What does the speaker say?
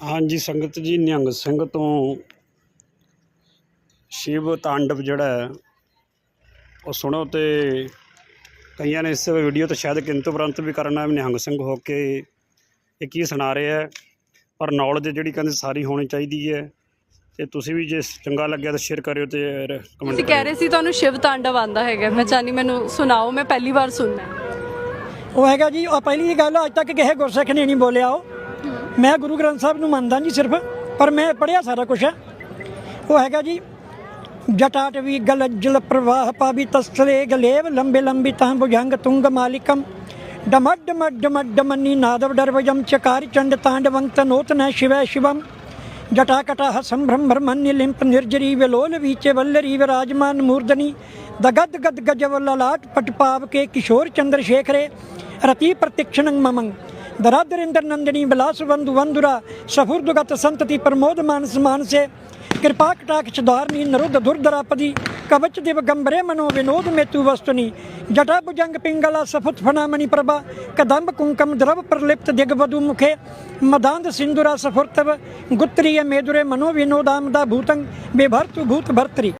ਹਾਂਜੀ ਸੰਗਤ ਜੀ ਨਿਹੰਗ ਸਿੰਘ ਤੋਂ ਸ਼ਿਵ ਤਾਂਡਵ ਜਿਹੜਾ ਹੈ ਉਹ ਸੁਣੋ ਤੇ ਕਈਆਂ ਨੇ ਇਸ ਵੀਡੀਓ ਤੋਂ ਸ਼ਾਇਦ ਕਿੰਤੂ ਪ੍ਰੰਤੂ ਵੀ ਕਰਨਾ ਨਿਹੰਗ ਸਿੰਘ ਹੋ ਕੇ ਇਹ ਕੀ ਸੁਣਾ ਰਿਹਾ ਹੈ। ਪਰ ਨੌਲੇਜ ਜਿਹੜੀ ਕਹਿੰਦੇ ਸਾਰੀ ਹੋਣੀ ਚਾਹੀਦੀ ਹੈ ਤੇ ਤੁਸੀਂ ਵੀ ਜੇ ਚੰਗਾ ਲੱਗਿਆ ਤਾਂ ਸ਼ੇਅਰ ਕਰਿਓ ਤੇ ਕਮੈਂਟ ਤੁਸੀਂ ਕਹਿ ਰਹੇ ਸੀ ਤੁਹਾਨੂੰ ਸ਼ਿਵ ਤਾਂਡਵ ਆਂਦਾ ਹੈਗਾ ਮੈਂ ਚਾਹਨੀ ਮੈਨੂੰ ਸੁਣਾਓ ਮੈਂ ਪਹਿਲੀ ਵਾਰ ਸੁਣਨਾ। ਉਹ ਹੈਗਾ ਜੀ ਉਹ ਪਹਿਲੀ ਗੱਲ ਅੱਜ ਤੱਕ ਕਿਸੇ ਗੁਰਸਿੱਖ ਨੇ ਨਹੀਂ ਬੋਲਿਆ ਉਹ। ਮੈਂ ਗੁਰੂ ਗ੍ਰੰਥ ਸਾਹਿਬ ਨੂੰ ਮੰਨਦਾ ਜੀ ਸਿਰਫ, ਪਰ ਮੈਂ ਪੜਿਆ ਸਾਰਾ ਕੁਝ ਹੈ। ਉਹ ਹੈਗਾ ਜੀ, ਜਟਾਟ ਵੀ ਗਲਜਲ ਪ੍ਰਵਾਹ ਪਾਵੀ ਤਸਲੇ ਗਲੇਵ ਲੰਬੇ ਲੰਬੀ ਤਾਂ ਭੁਜੰਗ ਤੁੰਗ ਮਾਲਿਕਮ। ਡਮਡ ਮਡ ਡਮਡ ਮਨੀ ਨਾਦਵ ਡਰਵਜਮ ਚਕਾਰ ਚੰਡ ਤਾਂਡਵੰ ਤਨੋਤ ਨ ਸ਼ਿਵੈ ਸ਼ਿਵਮ ਜਟਾ ਜਟਾਕਟਾ ਸੰਭ੍ਰਮ ਬ੍ਰਹਮਨਿ ਲਿੰਪ ਨਿਰਜਰੀ ਵਿਲੋਲ ਵੀਚੇ ਵੱਲਰੀ ਵਿਰਾਜਮਾਨ ਮੂਰਧਨੀ। ਦਗਦ ਗਦ ਗਜਵਲਲਾਟ ਪਟਪਾਵ ਕੇ ਕਿਸ਼ੋਰ ਚੰਦਰ ਸ਼ੇਖਰੇ। ਰਤੀ ਪ੍ਰਤਿਕਸ਼ਣੰ ਮਮੰ। ਦਰਾਦਰਿੰਦਰ ਨੰਦਨੀ ਬਿਲਾਸ ਬੰਧु ਵੰਦੁਰਾ ਸਫੁਰਦੁਗਤ ਸੰਤਤੀ ਪ੍ਰਮੋਦ ਮਾਨਸ ਮਾਨਸੇ, ਕਿਰਪਾ ਕਟਾਕਸ਼ ਧਾਰਨੀ ਨਰੁੱਧ ਦੁਰਧਰਾਪਦੀ ਕਵਚ ਦਿਵ ਗੰਭਰੇ ਮਨੋ ਵਿਨੋਦ ਮੇਤੂ ਵਸਤੁਨੀ, ਜਟਾ ਭੁਜੰਗ ਪਿੰਗਲਾ ਸਫੁਤ ਫਨਾਮਣੀ ਪ੍ਰਭਾ, ਕਦੰਬ ਕੁੰਕਮ ਦਰਵ ਪ੍ਰਲਿਪਤ ਦਿਗਵਦੂ ਮੁਖੇ ਮਦਾਂਦ ਸਿੰਧੁਰਾ ਸਫੁਰਤਵ, ਗੁੱਤਰੀਏ ਮੇਦੁਰੇ ਮਨੋ ਵਿਨੋਦਾਮਦਾ ਭੂਤੰ, ਬੇਭਰਤੁ ਭੂਤ ਭਰਤਰੀ।